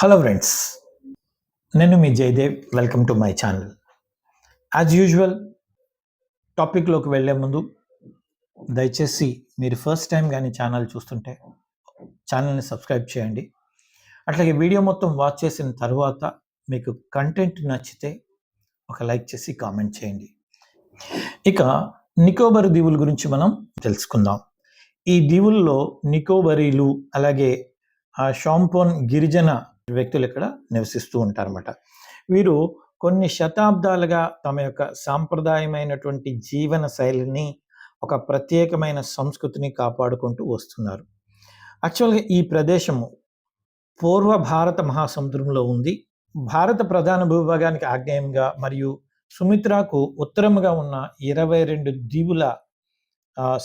Hello friends నేను మీ Jayadev. Welcome to my channel as usual టాపిక్లోకి వెళ్ళే ముందు దయచేసి మీరు ఫస్ట్ టైం కానీ ఛానల్ చూస్తుంటే ఛానల్ని సబ్స్క్రైబ్ చేయండి. అట్లాగే వీడియో మొత్తం వాచ్ చేసిన తర్వాత మీకు కంటెంట్ నచ్చితే ఒక లైక్ చేసి కామెంట్ చేయండి. ఇక నికోబర్ దీవుల గురించి మనం తెలుసుకుందాం. ఈ దీవుల్లో నికోబరీలు అలాగే ఆ షాంపోన్ గిరిజన వ్యక్తులు ఇక్కడ నివసిస్తూ ఉంటారన్నమాట. వీరు కొన్ని శతాబ్దాలుగా తమ యొక్క సాంప్రదాయమైనటువంటి జీవన శైలిని ఒక ప్రత్యేకమైన సంస్కృతిని కాపాడుకుంటూ వస్తున్నారు. యాక్చువల్గా ఈ ప్రదేశము పూర్వ భారత మహాసముద్రంలో ఉంది. భారత ప్రధాన భూభాగానికి ఆగ్నేయంగా మరియు సుమిత్రాకు ఉత్తరముగా ఉన్న ఇరవై రెండు దీవుల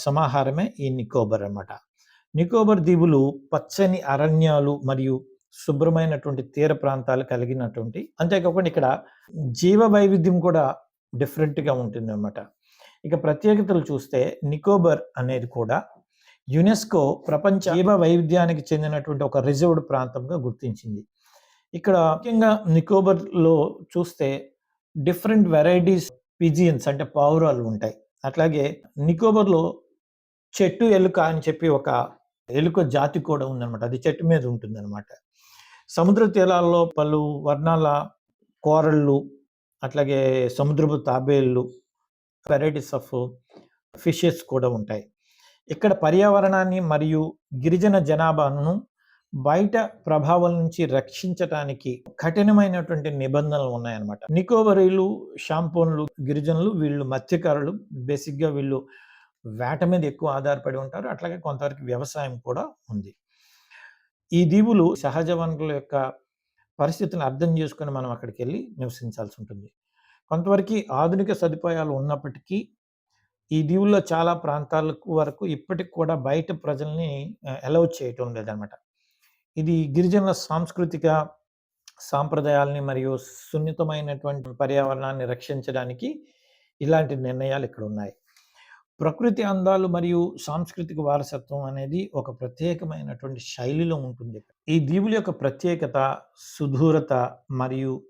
సమాహారమే ఈ నికోబర్ అన్నమాట. నికోబర్ దీవులు పచ్చని అరణ్యాలు మరియు శుభ్రమైనటువంటి తీర ప్రాంతాలు కలిగినటువంటి అంతేకాకుండా ఇక్కడ జీవ వైవిధ్యం కూడా డిఫరెంట్గా ఉంటుంది అనమాట ఇక ప్రత్యేకతలు చూస్తే నికోబర్ అనేది కూడా యునెస్కో ప్రపంచ జీవ వైవిధ్యానికి చెందినటువంటి ఒక రిజర్వ్డ్ ప్రాంతంగా గుర్తించింది. ఇక్కడ ముఖ్యంగా నికోబర్లో చూస్తే డిఫరెంట్ వెరైటీస్ పిజియన్స్ అంటే పావురాలు ఉంటాయి. అట్లాగే నికోబర్లో చెట్టు ఎలుక అని చెప్పి ఒక ఎలుక జాతి కూడా ఉందన్నమాట. అది చెట్టు మీద ఉంటుందన్నమాట. సముద్ర తీరాల్లో పలు వర్ణాల కోరళ్ళు అట్లాగే సముద్రపు తాబేళ్ళు వెరైటీస్ ఆఫ్ ఫిషెస్ కూడా ఉంటాయి. ఇక్కడ పర్యావరణాన్ని మరియు గిరిజన జనాభాను బయట ప్రభావం నుంచి రక్షించటానికి కఠినమైనటువంటి నిబంధనలు ఉన్నాయన్నమాట. నికోబరీలు షాంపోన్లు గిరిజనులు వీళ్ళు మత్స్యకారులు బేసిక్గా వీళ్ళు వేట మీద ఎక్కువ ఆధారపడి ఉంటారు. అట్లాగే కొంతవరకు వ్యవసాయం కూడా ఉంది. ఈ దీవులు సహజ వనరుల యొక్క పరిస్థితిని అర్థం చేసుకొని మనం అక్కడికి వెళ్ళి నివసించాల్సి ఉంటుంది. కొంతవరకు ఆధునిక సదుపాయాలు ఉన్నప్పటికీ ఈ దీవుల్లో చాలా ప్రాంతాలకు వరకు ఇప్పటికి కూడా బయట ప్రజల్ని అలౌ చేయటం లేదనమాట. ఇది గిరిజనుల సాంస్కృతిక సాంప్రదాయాల్ని మరియు సున్నితమైనటువంటి పర్యావరణాన్ని రక్షించడానికి ఇలాంటి నిర్ణయాలు ఇక్కడ ఉన్నాయి. ప్రకృతి అందాలు మరియు సాంస్కృతిక వారసత్వం అనేది ఒక ప్రత్యేకమైనటువంటి శైలిలో ఉంటుంది. ఈ దీవుల యొక్క ప్రత్యేకత సుదూరత మరియు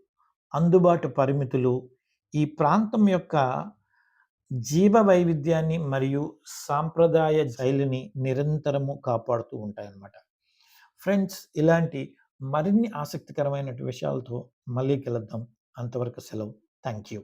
అందుబాటు పరిమితులు ఈ ప్రాంతం యొక్క జీవ వైవిధ్యాన్ని మరియు సాంప్రదాయ శైలిని నిరంతరము కాపాడుతూ ఉంటాయన్నమాట. ఫ్రెండ్స్ ఇలాంటి మరిన్ని ఆసక్తికరమైన విషయాలతో మళ్ళీ కలుద్దాం. అంతవరకు సెలవు. Thank you